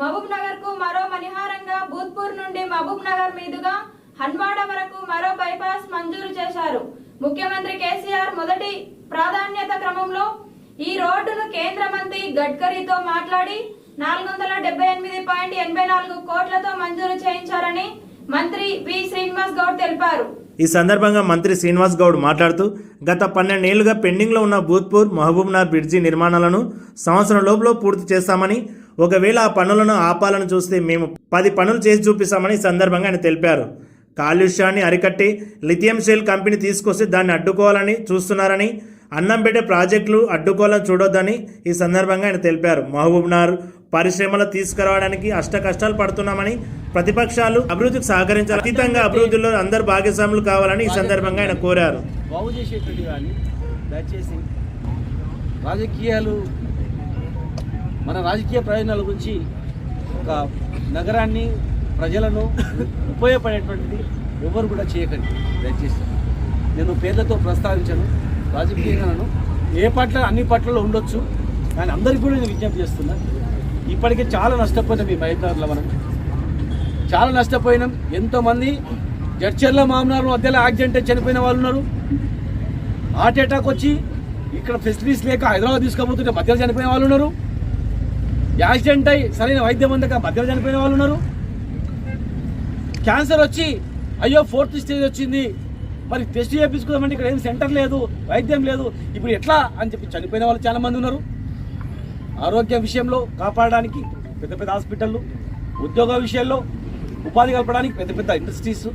మహబూబ్ నగర్కు మరో మణిహారంగా భూత్పూర్ నుండి మహబూబ్ నగర్ మీదుగా హన్వాడ వరకు మరో బైపాస్ మంజూరు చేశారు. ముఖ్యమంత్రి కేసీఆర్ మొదటి ప్రాధాన్యత క్రమంలో ఈ రోడ్డును కేంద్ర మంత్రి గడ్కరీతో మాట్లాడి నాలుగు వందల డెబ్బై ఎనిమిది పాయింట్ ఎనభై నాలుగు కోట్లతో మంజూరు చేయించారని మంత్రి వి శ్రీనివాస్ గౌడ్ తెలిపారు. ఈ సందర్భంగా మంత్రి శ్రీనివాస్ గౌడ్ మాట్లాడుతూ గత పన్నెండేళ్ళుగా పెండింగ్లో ఉన్న భూత్పూర్ మహబూబ్నాథ్ బ్రిడ్జి నిర్మాణాలను సంవత్సరం లోపల పూర్తి చేస్తామని ఒకవేళ ఆ పనులను ఆపాలని చూస్తే మేము పది పనులు చేసి చూపిస్తామని ఈ సందర్భంగా ఆయన తెలిపారు. కాలుష్యాన్ని అరికట్టి లిథియం సెల్ కంపెనీ తీసుకొస్తే దాన్ని అడ్డుకోవాలని చూస్తున్నారని అన్నంపేట ప్రాజెక్టులు అడ్డుకోవాలని చూడొద్దని ఈ సందర్భంగా ఆయన తెలిపారు. మహబూబ్నార్ పరిశ్రమలు తీసుకురావడానికి అష్ట కష్టాలు పడుతున్నామని ప్రతిపక్షాలు అభివృద్ధికి సహకరించాలి అతీతంగా అభివృద్ధిలో అందరు భాగస్వాములు కావాలని ఈ సందర్భంగా ఆయన కోరారు. రాజకీయాలు మన రాజకీయ ప్రయోజనాల గురించి ఒక నగరాన్ని ప్రజలను ఉపయోగపడేటువంటిది ఎవరు కూడా చేయకండి. దయచేసి. నేను పేర్లతో ప్రస్తావించను. రాజకీయంగాను ఏ పట్ల అన్ని పట్లలో ఉండొచ్చు. కానీ అందరికీ కూడా నేను విజ్ఞప్తి చేస్తున్నా ఇప్పటికే చాలా నష్టపోయినాం ఈ మహిళల మనం. చాలా నష్టపోయినాం. ఎంతోమంది జడ్చర్ల మామనారు మధ్యలో యాక్సిడెంట్ చనిపోయిన వాళ్ళు ఉన్నారు. హార్ట్ అటాక్ వచ్చి ఇక్కడ ఫెసిలిటీస్ లేక హైదరాబాద్ తీసుకోబోతుంటే మధ్యలో చనిపోయిన వాళ్ళు ఉన్నారు. యాక్సిడెంట్ అయి సరైన వైద్యం అందక మధ్యలో చనిపోయిన వాళ్ళు ఉన్నారు. క్యాన్సర్ వచ్చి అయ్యో ఫోర్త్ స్టేజ్ వచ్చింది. మరి టెస్ట్ చేయించుకుందామంటే ఇక్కడ ఏం సెంటర్ లేదు వైద్యం లేదు. ఇప్పుడు ఎట్లా అని చెప్పి చనిపోయిన వాళ్ళు చాలామంది ఉన్నారు. ఆరోగ్య విషయంలో కాపాడడానికి పెద్ద పెద్ద హాస్పిటళ్ళు ఉద్యోగ విషయాల్లో ఉపాధి కలపడానికి పెద్ద పెద్ద ఇండస్ట్రీస్